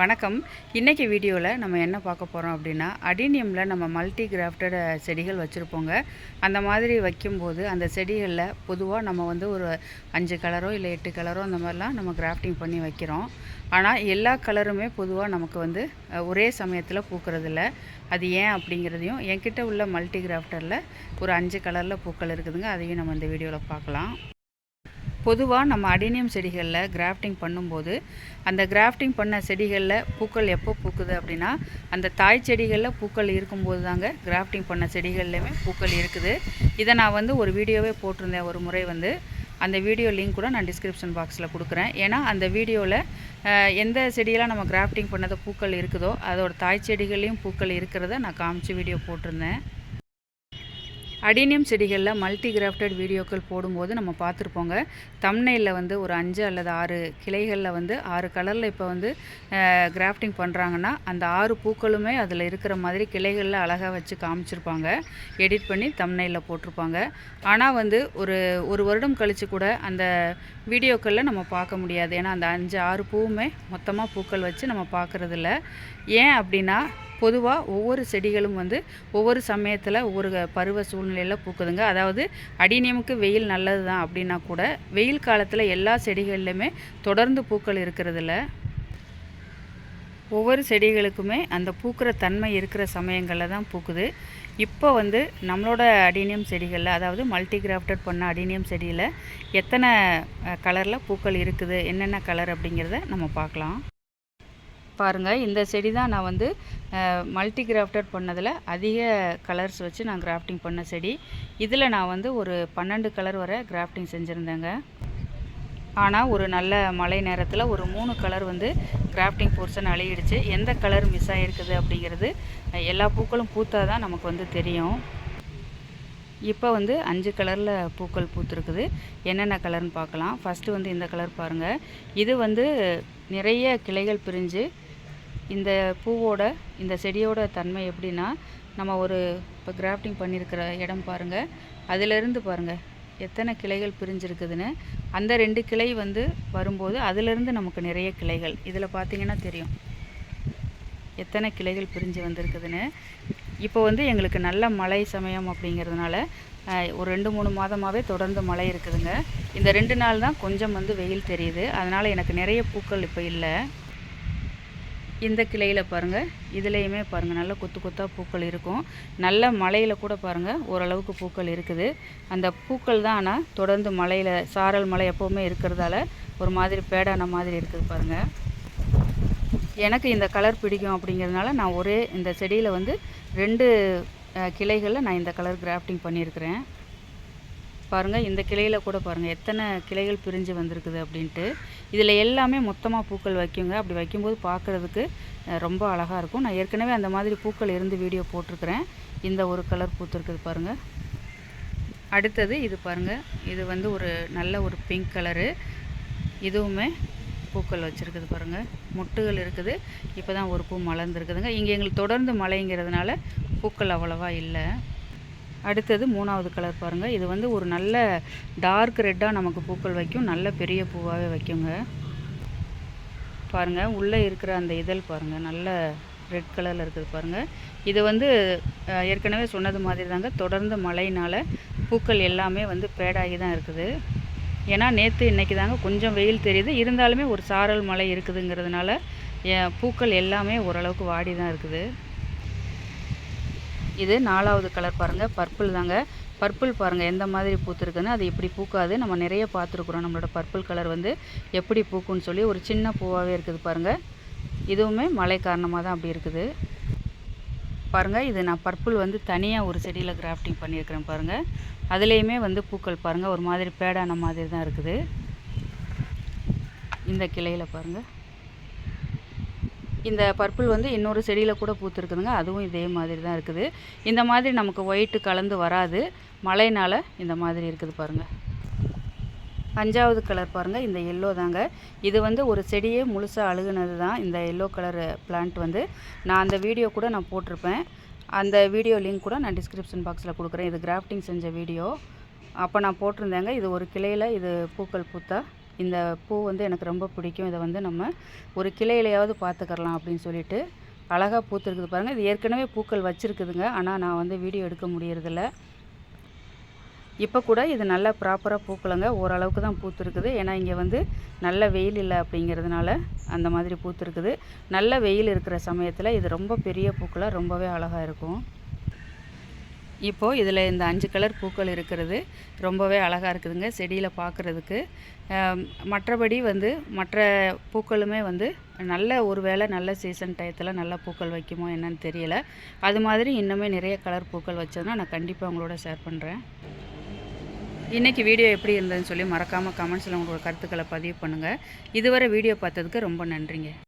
வணக்கம். இன்றைக்கி வீடியோவில் நம்ம என்ன பார்க்க போகிறோம் அப்படின்னா அடினியமில் நம்ம மல்டி கிராஃப்டட் செடிகள் வச்சுருப்போங்க. அந்த மாதிரி வைக்கும்போது அந்த செடிகளில் பொதுவாக நம்ம வந்து ஒரு அஞ்சு கலரோ இல்லை எட்டு கலரோ அந்த மாதிரிலாம் நம்ம கிராஃப்டிங் பண்ணி வைக்கிறோம். ஆனால் எல்லா கலருமே பொதுவாக நமக்கு வந்து ஒரே சமயத்தில் பூக்கிறதில்ல. அது ஏன் அப்படிங்கிறதையும் என்கிட்ட உள்ள மல்டி கிராஃப்டரில் ஒரு அஞ்சு கலரில் பூக்கள் இருக்குதுங்க. அதையும் நம்ம இந்த வீடியோவில் பார்க்கலாம். பொதுவாக நம்ம அடினியம் செடிகளில் கிராஃப்டிங் பண்ணும்போது அந்த கிராஃப்டிங் பண்ண செடிகளில் பூக்கள் எப்போ பூக்குது அப்படின்னா அந்த தாய் செடிகளில் பூக்கள் இருக்கும்போது தாங்க கிராஃப்டிங் பண்ண செடிகள்லையுமே பூக்கள் இருக்குது. இதை நான் வந்து ஒரு வீடியோவே போட்டிருந்தேன் ஒரு முறை வந்து. அந்த வீடியோ லிங்க் கூட நான் டிஸ்கிரிப்ஷன் பாக்ஸில் கொடுக்குறேன். ஏன்னா அந்த வீடியோவில் எந்த செடியெல்லாம் நம்ம கிராஃப்டிங் பண்ணத பூக்கள் இருக்குதோ அதோட தாய் செடிகள்லேயும் பூக்கள் இருக்கிறத நான் காமிச்சு வீடியோ போட்டிருந்தேன். அடினியம் செடிகளில் மல்டி கிராஃப்டட் வீடியோக்கள் போடும்போது நம்ம பார்த்துருப்போங்க. தம்னையில் வந்து ஒரு அஞ்சு அல்லது ஆறு கிளைகளில் வந்து ஆறு கலரில் இப்போ வந்து கிராஃப்டிங் பண்ணுறாங்கன்னா அந்த ஆறு பூக்களுமே அதில் இருக்கிற மாதிரி கிளைகளில் அழகாக வச்சு காமிச்சிருப்பாங்க. எடிட் பண்ணி தம்னையில் போட்டிருப்பாங்க. ஆனால் வந்து ஒரு ஒரு வருடம் கழித்து கூட அந்த வீடியோக்களில் நம்ம பார்க்க முடியாது. ஏன்னா அந்த அஞ்சு ஆறு பூவுமே மொத்தமாக பூக்கள் வச்சு நம்ம பார்க்குறதில்ல. ஏன் அப்படின்னா பொதுவாக ஒவ்வொரு செடிகளும் வந்து ஒவ்வொரு சமயத்தில் ஒவ்வொரு பருவ சூழ்நிலையில் பூக்குதுங்க. அதாவது அடினியமுக்கு வெயில் நல்லது தான் அப்படின்னா கூட வெயில் காலத்தில் எல்லா செடிகள்லையுமே தொடர்ந்து பூக்கள் இருக்கிறதில்ல. ஒவ்வொரு செடிகளுக்குமே அந்த பூக்கிற தன்மை இருக்கிற சமயங்களில் தான் பூக்குது. இப்போ வந்து நம்மளோட அடினியம் செடிகளில் அதாவது மல்டி கிராஃப்டட் பண்ண அடினியம் செடியில் எத்தனை கலரில் பூக்கள் இருக்குது என்னென்ன கலர் அப்படிங்கிறத நம்ம பார்க்கலாம். பாருங்கள் இந்த செடி தான் நான் வந்து மல்டி கிராஃப்டட் பண்ணதில் அதிக கலர்ஸ் வச்சு நான் கிராஃப்டிங் பண்ண செடி. இதில் நான் வந்து ஒரு பன்னெண்டு கலர் வரை கிராஃப்டிங் செஞ்சுருந்தேங்க. ஆனால் ஒரு நல்ல மழை நேரத்தில் ஒரு மூணு கலர் வந்து கிராஃப்டிங் போர்ஷன் அழியிடுச்சு எந்த கலர் மிஸ் ஆகிருக்குது அப்படிங்கிறது எல்லா பூக்களும் பூத்தா தான் நமக்கு வந்து தெரியும். இப்போ வந்து அஞ்சு கலரில் பூக்கள் பூத்துருக்குது. என்னென்ன கலர்னு பார்க்கலாம். ஃபஸ்ட்டு வந்து இந்த கலர் பாருங்கள் இது வந்து நிறைய கிளைகள் பிரிஞ்சு இந்த பூவோட இந்த செடியோட தன்மை எப்படின்னா நம்ம ஒரு இப்போ கிராஃப்டிங் பண்ணியிருக்கிற இடம் பாருங்கள் அதிலிருந்து பாருங்கள் எத்தனை கிளைகள் பிரிஞ்சிருக்குதுன்னு. அந்த ரெண்டு கிளை வந்து வரும்போது அதிலிருந்து நமக்கு நிறைய கிளைகள். இதில் பார்த்தீங்கன்னா தெரியும். எத்தனை கிளைகள் பிரிஞ்சு வந்திருக்குதுன்னு. இப்போ வந்து எங்களுக்கு நல்ல மழை சமயம் அப்படிங்கிறதுனால ஒரு ரெண்டு மூணு மாதமாகவே தொடர்ந்து மழை இருக்குதுங்க. இந்த ரெண்டு நாள் தான் கொஞ்சம் வந்து வெயில் தெரியுது. அதனால் எனக்கு நிறைய பூக்கள் இப்போ இல்லை. இந்த கிளையில் பாருங்கள் இதுலேயுமே பாருங்கள் நல்ல கொத்து கொத்தாக பூக்கள் இருக்கும். நல்ல மழையில் கூட பாருங்கள் ஓரளவுக்கு பூக்கள் இருக்குது. அந்த பூக்கள் தான் ஆனால் தொடர்ந்து மழையில் சாரல் மழை எப்போவுமே இருக்கிறதால ஒரு மாதிரி பேடான மாதிரி இருக்குது பாருங்கள் எனக்கு இந்த கலர் பிடிக்கும் அப்படிங்கிறதுனால நான் ஒரே இந்த செடியில் வந்து ரெண்டு கிளைகளில் நான் இந்த கலர் கிராஃப்டிங் பண்ணியிருக்கிறேன். பாருங்கள் இந்த கிளையில் கூட பாருங்கள் எத்தனை கிளைகள் பிரிஞ்சு வந்திருக்குது அப்படின்ட்டு. இதில் எல்லாமே மொத்தமாக பூக்கள் வைக்குங்க. அப்படி வைக்கும்போது பார்க்குறதுக்கு ரொம்ப அழகாக இருக்கும். நான் ஏற்கனவே அந்த மாதிரி பூக்கள் இருந்து வீடியோ போட்டிருக்கிறேன். இந்த ஒரு கலர் பூத்துருக்குது பாருங்கள் அடுத்தது இது பாருங்கள் இது வந்து ஒரு நல்ல ஒரு பிங்க் கலரு. இதுவுமே பூக்கள் வச்சுருக்குது பாருங்கள் முட்டுகள் இருக்குது. இப்போ தான் ஒரு பூ மலர்ந்துருக்குதுங்க. இங்கே எங்களுக்கு தொடர்ந்து மழைங்கிறதுனால பூக்கள் அவ்வளவா இல்லை. அடுத்தது மூணாவது கலர் பாருங்கள் இது வந்து ஒரு நல்ல டார்க் ரெட்டாக நமக்கு பூக்கள் வைக்கும். நல்ல பெரிய பூவாகவே வைக்குங்க. பாருங்கள் உள்ளே இருக்கிற அந்த இதழ் பாருங்கள் நல்ல ரெட் கலரில் இருக்குது பாருங்கள் இது வந்து ஏற்கனவே சொன்னது மாதிரி தாங்க. தொடர்ந்து மழையினால் பூக்கள் எல்லாமே வந்து பேடாகி தான் இருக்குது. ஏன்னா நேற்று இன்றைக்கி தாங்க கொஞ்சம் வெயில் தெரியுது. இருந்தாலுமே ஒரு சாரல் மழை இருக்குதுங்கிறதுனால பூக்கள் எல்லாமே ஓரளவுக்கு வாடி தான் இருக்குது. இது நாலாவது கலர் பாருங்கள் பர்பிள் தாங்க. பர்பிள் பாருங்கள் எந்த மாதிரி பூத்துருக்குன்னு. அது இப்படி பூக்காது. நம்ம நிறைய பார்த்துருக்குறோம். நம்மளோட பர்பிள் கலர் வந்து எப்படி பூக்குன்னு சொல்லி ஒரு சின்ன பூவாகவே இருக்குது பாருங்கள் இதுவுமே மழை காரணமாக தான் அப்படி இருக்குது. பாருங்கள் இது நான் பர்பிள் வந்து தனியாக ஒரு செடியில் கிராஃப்டிங் பண்ணியிருக்கிறேன் பாருங்கள் அதுலேயுமே வந்து பூக்கள் பாருங்கள் ஒரு மாதிரி பேடான மாதிரி தான் இருக்குது. இந்த கிளையில் பாருங்கள் இந்த பர்பிள் வந்து இன்னொரு செடியில் கூட பூத்துருக்குதுங்க. அதுவும் இதே மாதிரி தான் இருக்குது. இந்த மாதிரி நமக்கு ஒயிட்டு கலந்து வராது. மழைனால் இந்த மாதிரி இருக்குது பாருங்கள் அஞ்சாவது கலர் பாருங்கள் இந்த எல்லோ தாங்க. இது வந்து ஒரு செடியே முழுசாக அழுகுனது தான் இந்த எல்லோ கலர் பிளான்ட் வந்து. நான் அந்த வீடியோ கூட நான் போட்டிருப்பேன். அந்த வீடியோ லிங்க் கூட நான் டிஸ்கிரிப்ஷன் பாக்ஸில் கொடுக்குறேன். இது கிராஃப்டிங் செஞ்ச வீடியோ. அப்போ நான் போட்டிருந்தேங்க. இது ஒரு கிளையில் இது பூக்கள் பூத்தா இந்த பூ வந்து எனக்கு ரொம்ப பிடிக்கும். இதை வந்து நம்ம ஒரு கிளையிலையாவது பார்த்துக்கரலாம் அப்படின்னு சொல்லிட்டு அழகாக பூத்துருக்குது பாருங்கள் இது ஏற்கனவே பூக்கள் வச்சுருக்குதுங்க. ஆனால் நான் வந்து வீடியோ எடுக்க முடியறதில்ல. இப்போ கூட இது நல்லா ப்ராப்பராக பூக்கலைங்க. ஓரளவுக்கு தான் பூத்துருக்குது. ஏன்னா இங்கே வந்து நல்ல வெயில் இல்லை அப்படிங்கிறதுனால அந்த மாதிரி பூத்துருக்குது. நல்ல வெயில் இருக்கிற சமயத்தில் இது ரொம்ப பெரிய பூக்களாக ரொம்பவே அழகாக இருக்கும். இப்போது இதில் இந்த அஞ்சு கலர் பூக்கள் இருக்கிறது. ரொம்பவே அழகாக இருக்குதுங்க செடியில் பார்க்குறதுக்கு மற்றபடி வந்து மற்ற பூக்களுமே வந்து நல்ல ஒரு வேளை நல்ல சீசன் டயத்தில் நல்ல பூக்கள் வைக்குமோ என்னன்னு தெரியல. அது மாதிரி இன்னுமே நிறைய கலர் பூக்கள் வச்சதுன்னா நான் கண்டிப்பாக உங்களோட ஷேர் பண்ணுறேன் இன்றைக்கி வீடியோ எப்படி இருந்ததுன்னு சொல்லி மறக்காமல் கமெண்ட்ஸில் உங்களோட கருத்துக்களை பதிவு பண்ணுங்கள் இதுவரை வீடியோ பார்த்ததுக்கு ரொம்ப நன்றிங்க.